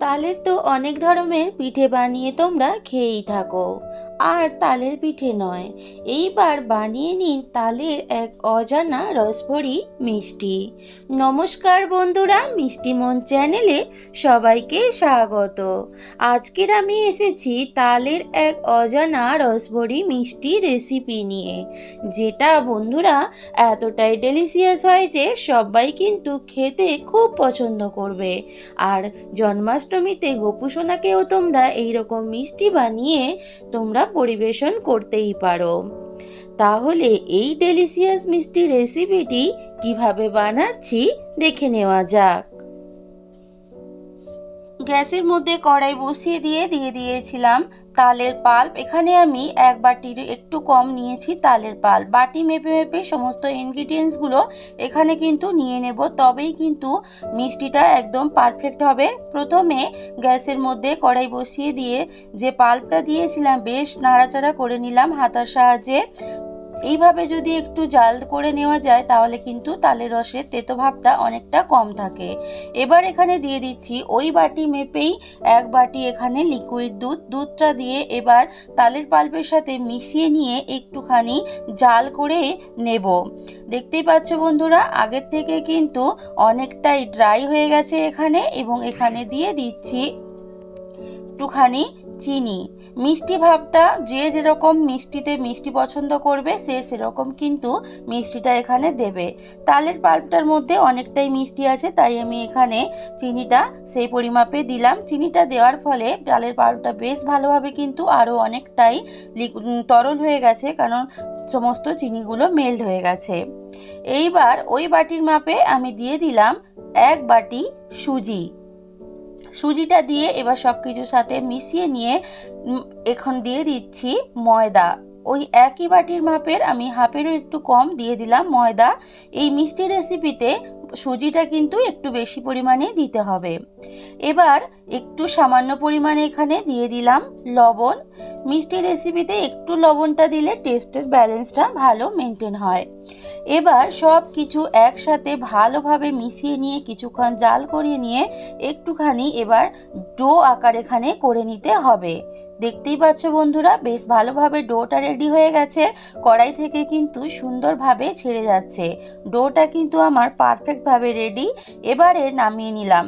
তালের তো অনেক ধরনের পিঠে বানিয়ে তোমরা খেয়েই থাকো। আর তালের পিঠে নয়। এইবার বানিয়ে নিন তালের এক অজানা রসভরি মিষ্টি। নমস্কার বন্ধুরা, মিষ্টি মন চ্যানেলে সবাইকে স্বাগত। আজকের আমি এসেছি তালের এক অজানা রসভরি মিষ্টি রেসিপি নিয়ে। যেটা বন্ধুরা এতটাই ডেলিসিয়াস হয় যে সবাই কিন্তু খেতে খুব পছন্দ করবে। আর জন্মাষ্টমীতে গোপুসোনাকেও তোমরা এইরকম মিষ্টি বানিয়ে তোমরা পরিবেশন করতেই পারো। তাহলে এই ডেলিসিয়াস মিষ্টি রেসিপিটি কীভাবে বানাচ্ছি দেখে নেওয়া যাক। গ্যাসের মধ্যে কড়াই বসিয়ে দিয়ে দিয়ে দিয়েছিলাম তালের পাল্প। এখানে আমি এক বাটির একটু কম নিয়েছি তালের পাল্প। বাটি মেপে মেপে সমস্ত ইনগ্রিডিয়েন্টসগুলো এখানে কিন্তু নিয়ে নেব। তবেই কিন্তু মিষ্টিটা একদম পারফেক্ট হবে। প্রথমে গ্যাসের মধ্যে কড়াই বসিয়ে দিয়ে যে পাল্পটা দিয়েছিলাম, বেশ নাড়াচাড়া করে নিলাম হাতার সাহায্যে। এইভাবে যদি একটু জাল করে নেওয়া যায়, তাহলে কিন্তু তালের রসের তেতো ভাবটা অনেকটা কম থাকে। এবার এখানে দিয়ে দিচ্ছি ওই বাটি মেপেই এক বাটি এখানে লিকুইড দুধ। দুধটা দিয়ে এবার তালের পাল্পের সাথে মিশিয়ে নিয়ে একটুখানি জাল করে নেব। দেখতেই পাচ্ছ বন্ধুরা, আগের থেকে কিন্তু অনেকটাই ড্রাই হয়ে গেছে এখানে এবং এখানে দিয়ে দিচ্ছি একটুখানি চিনি। মিষ্টি ভাবটা যে যেরকম মিষ্টিতে মিষ্টি পছন্দ করবে, সে সেরকম কিন্তু মিষ্টিটা এখানে দেবে। তালের পাল্পটার মধ্যে অনেকটাই মিষ্টি আছে, তাই আমি এখানে চিনিটা সেই পরিমাপে দিলাম। চিনিটা দেওয়ার ফলে তালের পাল্পটা বেশ ভালোভাবে কিন্তু আরও অনেকটাই তরল হয়ে গেছে, কারণ সমস্ত চিনিগুলো মেল্ট হয়ে গেছে। এইবার ওই বাটির মাপে আমি দিয়ে দিলাম এক বাটি সুজি। সুজিটা দিয়ে এবার সব কিছুর সাথে মিশিয়ে নিয়ে এখন দিয়ে দিচ্ছি ময়দা। ওই একই বাটির মাপের আমি হাফেরও একটু কম দিয়ে দিলাম ময়দা। এই মিষ্টি রেসিপিতে সুজিটা কিন্তু একটু বেশি পরিমাণে দিতে হবে। এবার একটু সামান্য পরিমাণে এখানে দিয়ে দিলাম লবণ। মিষ্টি রেসিপিতে একটু লবণটা দিলে টেস্টের ব্যালেন্সটা ভালো মেনটেন হয়। এবার সব কিছু একসাথে ভালোভাবে মিশিয়ে নিয়ে কিছুক্ষণ জাল করিয়ে নিয়ে একটুখানি এবার ডো আকার এখানে করে নিতে হবে। দেখতেই পাচ্ছ বন্ধুরা, বেশ ভালোভাবে ডোটা রেডি হয়ে গেছে। কড়াই থেকে কিন্তু সুন্দরভাবে ছেড়ে যাচ্ছে। ডোটা কিন্তু আমার পারফেক্টভাবে রেডি এবারে নামিয়ে নিলাম।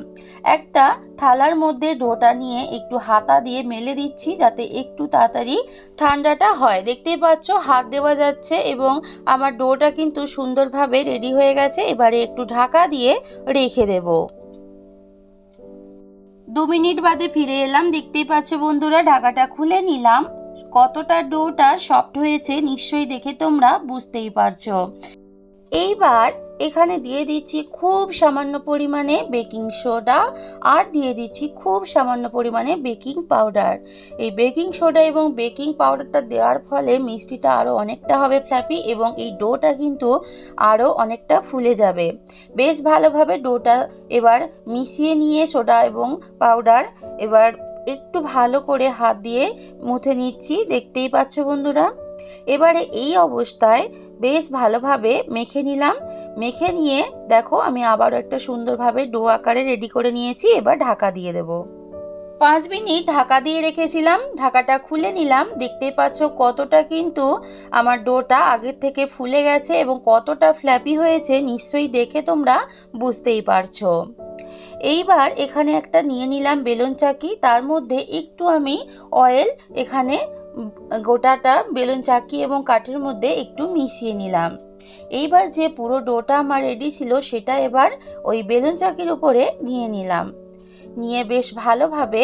একটা থালার মধ্যে ডোটা নিয়ে একটু হাতা দিয়ে মেলে দিচ্ছি যাতে একটু তাড়াতাড়ি ঠান্ডাটা হয়। দেখতেই পাচ্ছ হাত দেওয়া যাচ্ছে এবং আমার ডোটা কিন্তু সুন্দরভাবে রেডি হয়ে গেছে। এবারে একটু ঢাকা দিয়ে রেখে দেব। দু মিনিট বাদে ফিরে এলাম। দেখতেই পাচ্ছ বন্ধুরা, ঢাকাটা খুলে নিলাম। কতটা ডোটা সফট হয়েছে নিশ্চয়ই দেখে তোমরা বুঝতেই পারছ। এইবার এখানে দিয়ে দিচ্ছি খুব সামান্য পরিমাণে বেকিং সোডা আর দিয়ে দিচ্ছি খুব সামান্য পরিমাণে বেকিং পাউডার। এই বেকিং সোডা এবং বেকিং পাউডারটা দেওয়ার ফলে মিষ্টিটা আরও অনেকটা হবে ফ্ল্যাপি এবং এই ডোটা কিন্তু আরও অনেকটা ফুলে যাবে। বেশ ভালোভাবে ডোটা এবার মিশিয়ে নিয়ে সোডা এবং পাউডার এবার একটু ভালো করে হাত দিয়ে মুথে নিচ্ছি। দেখতেই পাচ্ছ বন্ধুরা? এবারে এই অবস্থায় বেশ ভালোভাবে মেখে নিলাম। মেখে নিয়ে দেখো আমি আবারও একটা সুন্দরভাবে ডো আকারে রেডি করে নিয়েছি, এবার ঢাকা দিয়ে দেব। পাঁচ মিনিট ঢাকা দিয়ে রেখেছিলাম, ঢাকাটা খুলে নিলাম। দেখতেই পাচ্ছ কতটা কিন্তু আমার ডোটা আগের থেকে ফুলে গেছে এবং কতটা ফ্ল্যাপি হয়েছে, নিশ্চয়ই দেখে তোমরা বুঝতেই পারছ। এইবার এখানে একটা নিয়ে নিলাম বেলুন চাকি, তার মধ্যে একটু আমি অয়েল এখানে গোটাটা বেলুন চাকি এবং কাঠের মধ্যে একটু মিশিয়ে নিলাম। এইবার যে পুরো ডোটা আমার রেডি ছিল, সেটা এবার ওই বেলুন চাকির উপরে নিয়ে নিলাম। নিয়ে বেশ ভালোভাবে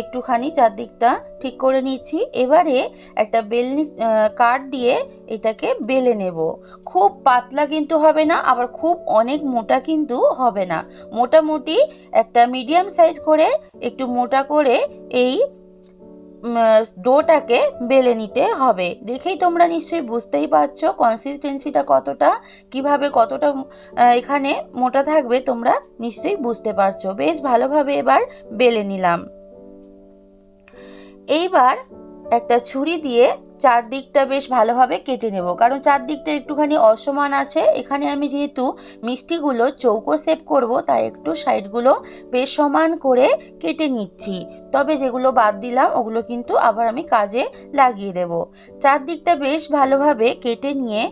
একটুখানি চারদিকটা ঠিক করে নিচ্ছি। এবারে একটা বেলনি কাঠ দিয়ে এটাকে বেলে নেব। খুব পাতলা কিন্তু হবে না, আবার খুব অনেক মোটা কিন্তু হবে না। মোটামুটি একটা মিডিয়াম সাইজ করে, একটু মোটা করে এই ডোটাকে বেলে নিতে হবে। দেখেই তোমরা নিশ্চয়ই বুঝতেই পারছ কনসিস্টেন্সিটা কতটা, কীভাবে কতটা এখানে মোটা থাকবে তোমরা নিশ্চয়ই বুঝতে পারছ। বেশ ভালোভাবে এবার বেলে নিলাম। এইবার একটা ছুরি দিয়ে চারদিকটা বেশ ভালোভাবে কেটে নেব। কারণ চারদিকটা একটুখানি অসমান আছে। এখানে আমি যেহেতু মিষ্টিগুলো চৌকো শেপ করব, তাই একটু সাইডগুলো বেশ সমান করে কেটে নিচ্ছি। তবে যেগুলো বাদ দিলাম, ওগুলো কিন্তু আবার আমি কাজে লাগিয়ে দেব। চারদিকটা বেশ ভালোভাবে কেটে নিয়ে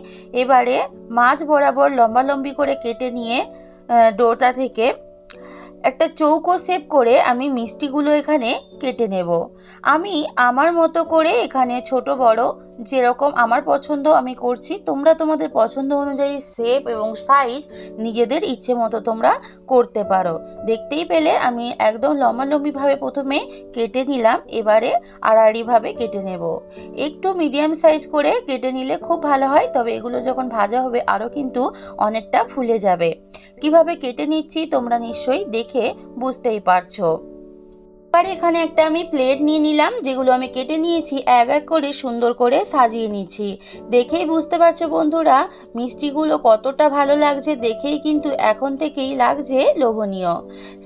এবারে মাছ বরাবর লম্বালম্বি করে কেটে নিয়ে ডোটা থেকে একটা চৌকো শেপ করে আমি মিষ্টিগুলো এখানে কেটে নেব। আমি আমার মতো করে এখানে ছোট, বড় যেরকম আমার পছন্দ আমি করছি, তোমরা তোমাদের পছন্দ অনুযায়ী শেপ এবং সাইজ নিজেদের ইচ্ছে মতো তোমরা করতে পারো। দেখতেই পেলে আমি একদম লম্বালম্বিভাবে প্রথমে কেটে নিলাম, এবারে আড়াআড়িভাবে কেটে নেব। একটু মিডিয়াম সাইজ করে কেটে নিলে খুব ভালো হয়, তবে এগুলো যখন ভাজা হবে আরও কিন্তু অনেকটা ফুলে যাবে। কীভাবে কেটে নিচ্ছি তোমরা নিশ্চয়ই দেখে বুঝতেই পারছ। এবার এখানে একটা আমি প্লেট নিয়ে নিলাম, যেগুলো আমি কেটে নিয়েছি, এক এক করে সুন্দর করে সাজিয়ে নিচ্ছি। দেখেই বুঝতে পারছ বন্ধুরা, মিষ্টিগুলো কতটা ভালো লাগছে, দেখেই কিন্তু এখন থেকেই লাগছে লোভনীয়।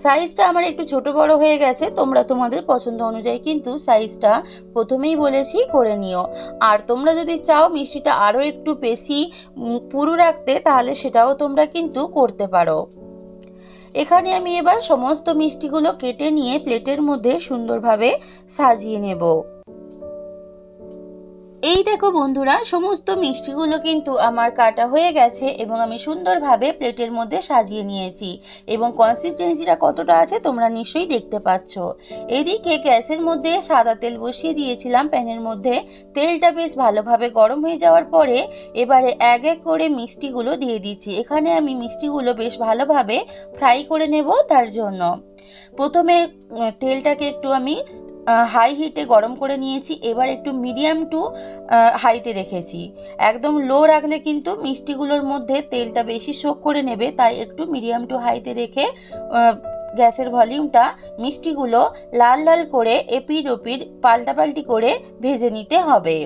সাইজটা আমার একটু ছোট বড় হয়ে গেছে, তোমরা তোমাদের পছন্দ অনুযায়ী কিন্তু সাইজটা প্রথমেই বলেছি করে নিও। আর তোমরা যদি চাও মিষ্টিটা আরও একটু বেশি পুরু রাখতে, তাহলে সেটাও তোমরা কিন্তু করতে পারো। এখানে আমি এবার সমস্ত মিষ্টিগুলো কেটে নিয়ে প্লেটের মধ্যে সুন্দরভাবে সাজিয়ে নেব। এই দেখো বন্ধুরা, সমস্ত মিষ্টিগুলো কিন্তু আমার কাটা হয়ে গেছে এবং আমি সুন্দরভাবে প্লেটের মধ্যে সাজিয়ে নিয়েছি এবং কনসিস্টেন্সিটা কতটা আছে তোমরা নিশ্চয়ই দেখতে পাচ্ছ। এদিকে গ্যাসের মধ্যে সাদা তেল বসিয়ে দিয়েছিলাম প্যানের মধ্যে। তেলটা বেশ ভালোভাবে গরম হয়ে যাওয়ার পরে এবারে এক এক করে মিষ্টিগুলো দিয়ে দিচ্ছি। এখানে আমি মিষ্টিগুলো বেশ ভালোভাবে ফ্রাই করে নেব তার জন্য। প্রথমে তেলটাকে একটু আমি হাই হিটে গরম করে নিয়েছি। এবার একটু মিডিয়াম টু হাইতে রেখেছি। একদম লো রাখলে কিন্তু মিষ্টিগুলোর মধ্যে তেলটা বেশি শোক করে নেবে, তাই একটু মিডিয়াম টু হাইতে রেখে গ্যাসের ভলিউমটা মিষ্টিগুলো লাল লাল করে এপিড ওপিড পাল্টাপাল্টি করে ভেজে নিতে হবে।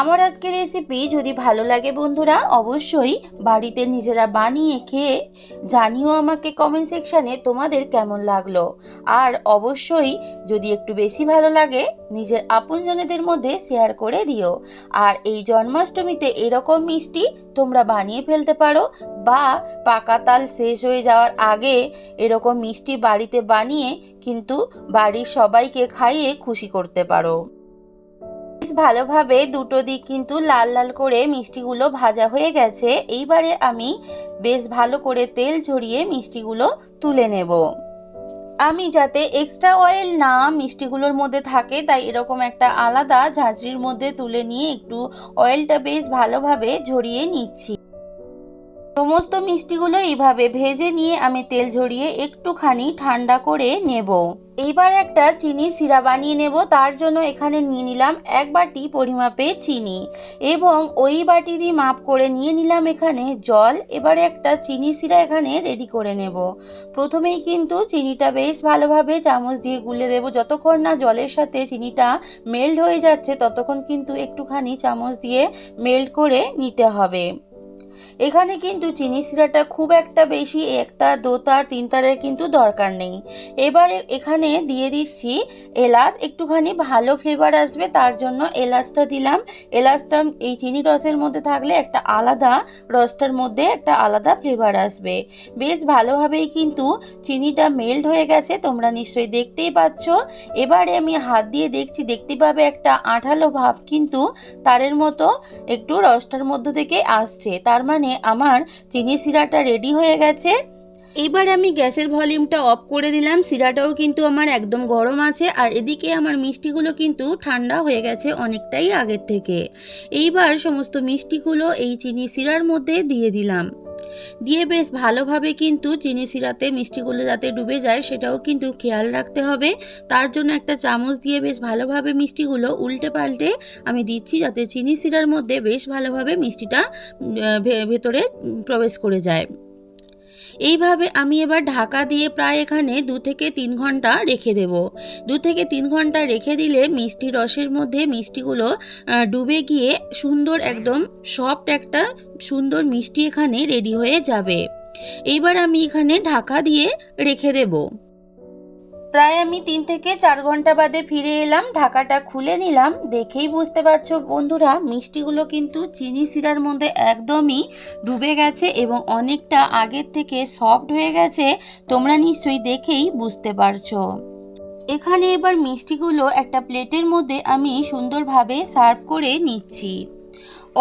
আমার আজকের রেসিপি যদি ভালো লাগে বন্ধুরা, অবশ্যই বাড়িতে নিজেরা বানিয়ে খেয়ে জানিও আমাকে কমেন্ট সেকশানে তোমাদের কেমন লাগল। আর অবশ্যই যদি একটু বেশি ভালো লাগে, নিজের আপনজনেদের মধ্যে শেয়ার করে দিও। আর এই জন্মাষ্টমীতে এরকম মিষ্টি তোমরা বানিয়ে ফেলতে পারো বা পাকা তাল শেষ হয়ে যাওয়ার আগে এরকম মিষ্টি বাড়িতে বানিয়ে কিন্তু বাড়ির সবাইকে খাইয়ে খুশি করতে পারো। বেশ ভালোভাবে দুটো দিক কিন্তু লাল লাল করে মিষ্টিগুলো ভাজা হয়ে গেছে। এইবারে আমি বেশ ভালো করে তেল ঝরিয়ে মিষ্টিগুলো তুলে নেব। আমি যাতে এক্সট্রা অয়েল না মিষ্টিগুলোর মধ্যে থাকে, তাই এরকম একটা আলাদা ঝাঁঝরির মধ্যে তুলে নিয়ে একটু অয়েলটা বেশ ভালোভাবে ঝরিয়ে নিচ্ছি। সমস্ত মিষ্টিগুলো এইভাবে ভেজে নিয়ে আমি তেল ঝরিয়ে একটুখানি ঠান্ডা করে নেব। এইবার একটা চিনির সিরা বানিয়ে নেব, তার জন্য এখানে নিয়ে নিলাম এক বাটি পরিমাপে চিনি এবং ওই বাটিরই মাপ করে নিয়ে নিলাম এখানে জল। এবারে একটা চিনি সিরা এখানে রেডি করে নেব। প্রথমেই কিন্তু চিনিটা বেশ ভালোভাবে চামচ দিয়ে গুলে দেব। যতক্ষণ না জলের সাথে চিনিটা মেল্ট হয়ে যাচ্ছে, ততক্ষণ কিন্তু একটুখানি চামচ দিয়ে মেল্ট করে নিতে হবে। এখানে কিন্তু চিনি সিরাটা খুব একটা বেশি একটা দোতা, তিনতারের কিন্তু দরকার নেই। এবারে এখানে দিয়ে দিচ্ছি এলাচ, একটুখানি ভালো ফ্লেভার আসবে, তার জন্য এলাচটা দিলাম। এলাচটা এই চিনি রসের মধ্যে থাকলে একটা আলাদা রসটার মধ্যে একটা আলাদা ফ্লেভার আসবে। বেশ ভালোভাবেই কিন্তু চিনিটা মেল্ট হয়ে গেছে, তোমরা নিশ্চয়ই দেখতেই পাচ্ছ। এবারে আমি হাত দিয়ে দেখছি, দেখতে পাবে একটা আঠালো ভাব কিন্তু তারের মতো একটু রসটার মধ্য থেকে আসছে। তার মানে আমার চিনি সিরাটা রেডি হয়ে গেছে। এইবার আমি গ্যাসের ভলিউমটা অফ করে দিলাম। সিরাটাও কিন্তু আমার একদম গরম আছে। আর এদিকে আমার মিষ্টিগুলো কিন্তু ঠান্ডা হয়ে গেছে অনেকটাই আগের থেকে। এইবার সমস্ত মিষ্টিগুলো এই চিনি সিরার মধ্যে দিয়ে দিলাম। দিয়ে বেশ ভালোভাবে কিন্তু চিনি সিরাতে মিষ্টিগুলো যাতে ডুবে যায় সেটাও কিন্তু খেয়াল রাখতে হবে। তার জন্য একটা চামচ দিয়ে বেশ ভালোভাবে মিষ্টিগুলো উল্টে পাল্টে আমি দিচ্ছি যাতে চিনি সিরার মধ্যে বেশ ভালোভাবে মিষ্টিটা ভেতরে প্রবেশ করে যায়। এইভাবে আমি এবার ঢাকা দিয়ে প্রায় এখানে দু থেকে তিন ঘণ্টা রেখে দেব। দু থেকে তিন ঘণ্টা রেখে দিলে মিষ্টি রসের মধ্যে মিষ্টিগুলো ডুবে গিয়ে সুন্দর একদম সফট একটা সুন্দর মিষ্টি এখানে রেডি হয়ে যাবে। এইবার আমি এখানে ঢাকা দিয়ে রেখে দেব। প্রায় আমি তিন থেকে চার ঘণ্টা বাদে ফিরে এলাম, ঢাকাটা খুলে নিলাম। দেখেই বুঝতে পারছ বন্ধুরা, মিষ্টিগুলো কিন্তু চিনি শিরার মধ্যে একদমই ডুবে গেছে এবং অনেকটা আগের থেকে সফট হয়ে গেছে, তোমরা নিশ্চয়ই দেখেই বুঝতে পারছ। এখানে এবার মিষ্টিগুলো একটা প্লেটের মধ্যে আমি সুন্দরভাবে সার্ভ করে নিচ্ছি।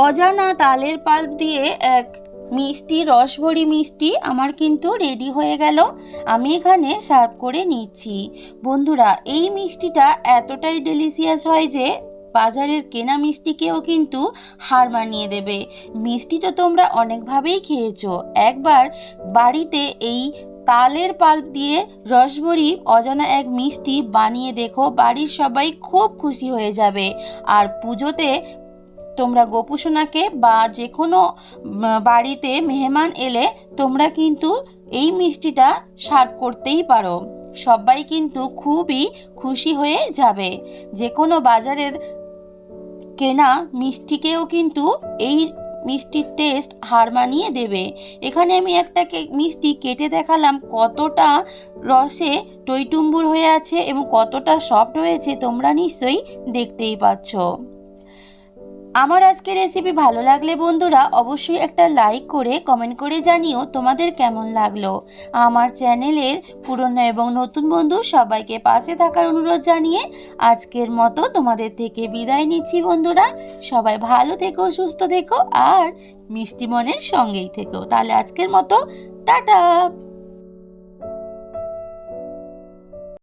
অজানা তালের পাল্প দিয়ে এক মিষ্টি, রসভরি মিষ্টি আমার কিন্তু রেডি হয়ে গেল। আমি এখানে সার্ভ করে নিচ্ছি। বন্ধুরা, এই মিষ্টিটা এতটাই ডেলিসিয়াস হয় যে বাজারের কেনা মিষ্টিকেও কিন্তু হার মানিয়ে দেবে। মিষ্টি তো তোমরা অনেকভাবেই খেয়েছো। একবার বাড়িতে এই তালের পাল্প দিয়ে রসভরি, অজানা এক মিষ্টি বানিয়ে দেখো, বাড়ির সবাই খুব খুশি হয়ে যাবে। আর পুজোতে তোমরা গোপুসোনাকে বা যে কোনো বাড়িতে মেহমান এলে তোমরা কিন্তু এই মিষ্টিটা সার্ভ করতেই পারো। সবাই কিন্তু খুবই খুশি হয়ে যাবে। যে কোনো বাজারের কেনা মিষ্টিকেও কিন্তু এই মিষ্টির টেস্ট হার মানিয়ে দেবে। এখানে আমি একটা কে- মিষ্টি কেটে দেখালাম কতটা রসে টইটুম্বুর হয়ে আছে এবং কতটা সফট হয়েছে তোমরা নিশ্চয়ই দেখতেই পাচ্ছ। আমার আজকের রেসিপি ভালো লাগলে বন্ধুরা অবশ্যই একটা লাইক করে কমেন্ট করে জানিও তোমাদের কেমন লাগল। আমার চ্যানেলের পুরনো এবং নতুন বন্ধু সবাইকে পাশে থাকার অনুরোধ জানিয়ে আজকের মতো তোমাদের থেকে বিদায় নিচ্ছি বন্ধুরা। সবাই ভালো থেকো, সুস্থ থেকো আর মিষ্টি মনের সঙ্গেই থেকো। তাহলে আজকের মতো, টাটা!